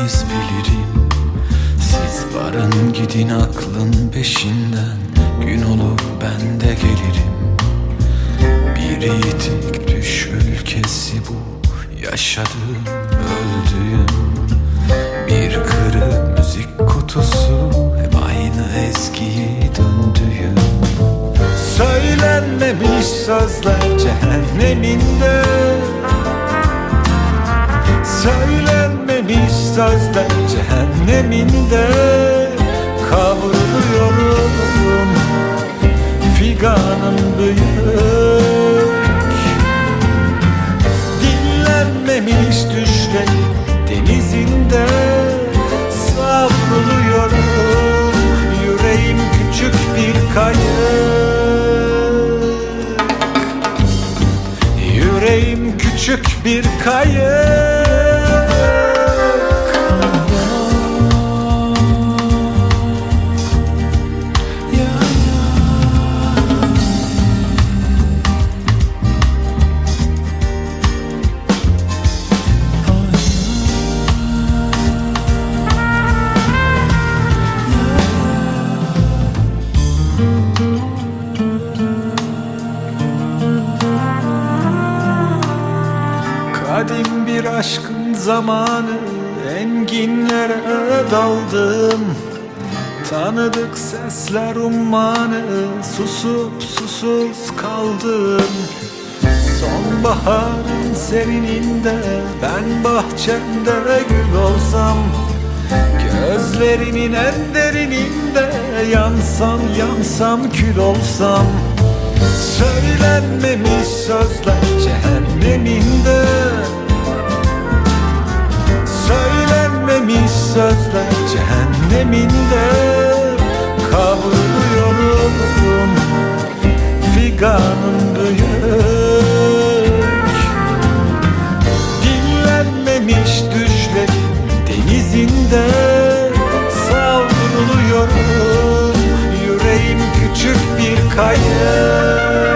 ne iz bilirim. Siz varın gidin aklın peşinden. Gün olur ben de gelirim. Bir yiğitlik düş ülkesi bu. Yaşadığım öldüğüm Bir kırık müzik kutusu. Hep aynı ezgiyi döndüğüm. Söylenmemiş sözler cehenneminde Sözler cehenneminde Kavruluyorum figanım büyük. Dinlenmemiş düşler denizinde Savruluyorum. Yüreğim küçük bir kayık. Yüreğim küçük bir kayık Kadim bir aşkın zamanı Enginlere daldım. Tanıdık sesler ummanı Susup susuz kaldım. Sonbaharın serininde Ben bahçemde gül olsam. Gözlerinin en derininde Yansam yansam kül olsam Söylenmemiş sözler cehenneminde? Söylenmemiş sözler cehenneminde? Kavruluyorum figanım büyük Dinlenmemiş düşlerin denizinde Savruluyorum